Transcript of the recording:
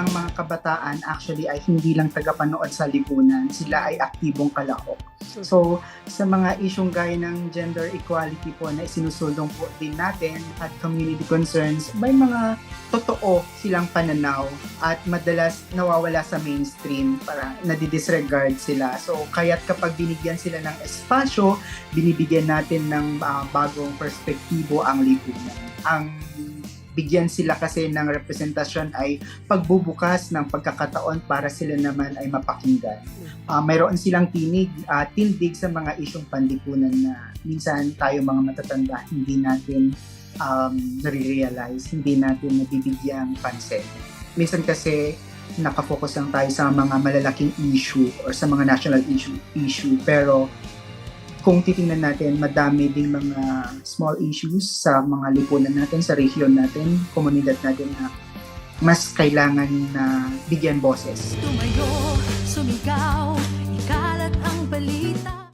ang mga kabataan actually ay hindi lang tagapanood sa lipunan, sila ay aktibong kalahok. So, sa mga isyong gaya ng gender equality po na isinusulong po din natin at community concerns, may mga totoo silang pananaw at madalas nawawala sa mainstream para nadidisregard sila. So, kaya't kapag binigyan sila ng espasyo, binibigyan natin ng ah, bagong perspektibo ang lipunan. Ang bigyan sila kasi ng representasyon ay pagbubukas ng pagkakataon para sila naman ay mapakinggan. Ah, mayroon silang tinig at tindig sa mga isyong panlipunan na minsan tayo mga matatanda hindi natin um, nare-realize, hindi natin nabibigyang pansin. Minsan kasi nakafocus lang tayo sa mga malalaking issue or sa mga national issue, issue pero kung titingnan natin, madami ding mga small issues sa mga lipunan natin, sa region natin, komunidad natin na mas kailangan na bigyan boses. Tumayo, sumigaw, ikalat ang balita